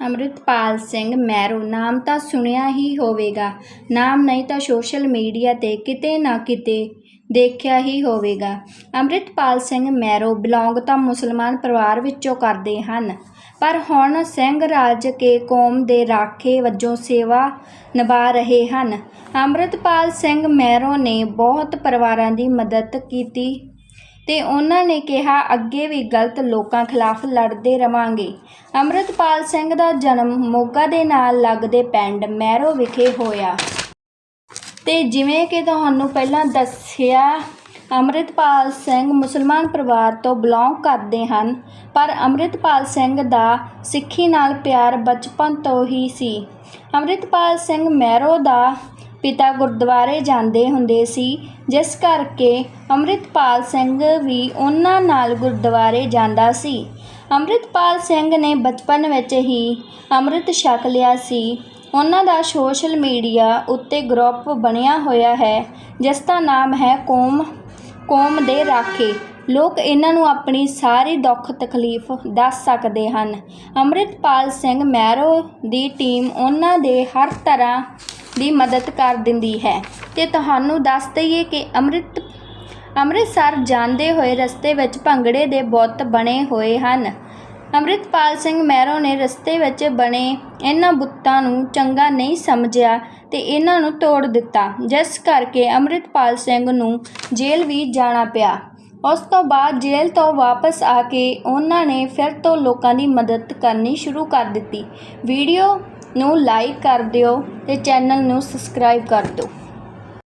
ਅੰਮ੍ਰਿਤਪਾਲ ਸਿੰਘ ਮਹਿਰੋ, ਨਾਮ ਤਾਂ ਸੁਣਿਆ ਹੀ ਹੋਵੇਗਾ। ਨਾਮ ਨਹੀਂ ਤਾਂ ਸੋਸ਼ਲ ਮੀਡੀਆ 'ਤੇ ਕਿਤੇ ਨਾ ਕਿਤੇ ਦੇਖਿਆ ਹੀ ਹੋਵੇਗਾ। ਅੰਮ੍ਰਿਤਪਾਲ ਸਿੰਘ ਮਹਿਰੋ ਬਿਲੋਂਗ ਤਾਂ ਮੁਸਲਮਾਨ ਪਰਿਵਾਰ ਵਿੱਚੋਂ ਕਰਦੇ ਹਨ, ਪਰ ਹੁਣ ਸਿੰਘ ਰਾਜ ਕੇ ਕੌਮ ਦੇ ਰਾਖੇ ਵਜੋਂ ਸੇਵਾ ਨਿਭਾ ਰਹੇ ਹਨ। ਅੰਮ੍ਰਿਤਪਾਲ ਸਿੰਘ ਮਹਿਰੋ ਨੇ ਬਹੁਤ ਪਰਿਵਾਰਾਂ ਦੀ ਮਦਦ ਕੀਤੀ। ਤੇ ਉਹਨਾਂ ਨੇ ਕਿਹਾ, ਅੱਗੇ ਵੀ ਗਲਤ ਲੋਕਾਂ ਖਿਲਾਫ ਲੜਦੇ ਰਵਾਂਗੇ। ਅੰਮ੍ਰਿਤਪਾਲ ਸਿੰਘ ਦਾ ਜਨਮ ਮੋਗਾ ਦੇ ਨਾਲ ਲੱਗਦੇ ਪਿੰਡ ਮੈਰੋ ਵਿਖੇ ਹੋਇਆ। ਤੇ ਜਿਵੇਂ ਕਿ ਤੁਹਾਨੂੰ ਪਹਿਲਾਂ ਦੱਸਿਆ, ਅੰਮ੍ਰਿਤਪਾਲ ਸਿੰਘ ਮੁਸਲਮਾਨ ਪਰਿਵਾਰ ਤੋਂ ਬਿਲੋਂਗ ਕਰਦੇ ਹਨ, ਪਰ ਅੰਮ੍ਰਿਤਪਾਲ ਸਿੰਘ ਦਾ ਸਿੱਖੀ ਨਾਲ ਪਿਆਰ ਬਚਪਨ ਤੋਂ ਹੀ ਸੀ। ਅੰਮ੍ਰਿਤਪਾਲ ਸਿੰਘ ਮੈਰੋ ਦਾ ਪਿਤਾ ਗੁਰਦੁਆਰੇ ਜਾਂਦੇ ਹੁੰਦੇ ਸੀ, ਜਿਸ ਕਰਕੇ ਅੰਮ੍ਰਿਤਪਾਲ ਸਿੰਘ ਵੀ ਉਹਨਾਂ ਨਾਲ ਗੁਰਦੁਆਰੇ ਜਾਂਦਾ ਸੀ। ਅੰਮ੍ਰਿਤਪਾਲ ਸਿੰਘ ਨੇ ਬਚਪਨ ਵਿੱਚ ਹੀ ਅੰਮ੍ਰਿਤ ਛਕ ਲਿਆ ਸੀ। ਉਹਨਾਂ ਦਾ ਸੋਸ਼ਲ ਮੀਡੀਆ ਉੱਤੇ ਗਰੁੱਪ ਬਣਿਆ ਹੋਇਆ ਹੈ, ਜਿਸ ਦਾ ਨਾਮ ਹੈ ਕੌਮ ਕੌਮ ਦੇ ਰਾਖੇ। ਲੋਕ ਇਹਨਾਂ ਨੂੰ ਆਪਣੀ ਸਾਰੀ ਦੁੱਖ ਤਕਲੀਫ ਦੱਸ ਸਕਦੇ ਹਨ। ਅੰਮ੍ਰਿਤਪਾਲ ਸਿੰਘ ਮੈਰੋ ਦੀ ਟੀਮ ਉਹਨਾਂ ਦੇ ਹਰ ਤਰ੍ਹਾਂ ਦੀ ਮਦਦ ਕਰ ਦਿੰਦੀ ਹੈ। ਤੇ ਤੁਹਾਨੂੰ ਦੱਸ ਦਈਏ ਕਿ ਅੰਮ੍ਰਿਤ, ਅੰਮ੍ਰਿਤਸਰ ਜਾਂਦੇ ਹੋਏ ਰਸਤੇ ਵਿੱਚ ਭੰਗੜੇ ਦੇ ਬੁੱਤ ਬਣੇ ਹੋਏ ਹਨ। ਅੰਮ੍ਰਿਤਪਾਲ ਸਿੰਘ ਮਹਿਰੋ ਨੇ ਰਸਤੇ ਵਿੱਚ ਬਣੇ ਇਹਨਾਂ ਬੁੱਤਾਂ ਨੂੰ ਚੰਗਾ ਨਹੀਂ ਸਮਝਿਆ ਤੇ ਇਹਨਾਂ ਨੂੰ ਤੋੜ ਦਿੱਤਾ, ਜਿਸ ਕਰਕੇ ਅੰਮ੍ਰਿਤਪਾਲ ਸਿੰਘ ਨੂੰ ਜੇਲ੍ਹ ਵੀ ਜਾਣਾ ਪਿਆ। ਉਸ ਤੋਂ ਬਾਅਦ ਜੇਲ੍ਹ ਤੋਂ ਵਾਪਸ ਆ ਕੇ ਉਹਨਾਂ ਨੇ ਫਿਰ ਤੋਂ ਲੋਕਾਂ ਦੀ ਮਦਦ ਕਰਨੀ ਸ਼ੁਰੂ ਕਰ ਦਿੱਤੀ। ਵੀਡੀਓ ਨੂੰ ਲਾਈਕ ਕਰ ਦਿਓ ਅਤੇ ਚੈਨਲ ਨੂੰ ਸਬਸਕ੍ਰਾਈਬ ਕਰ ਦਿਓ।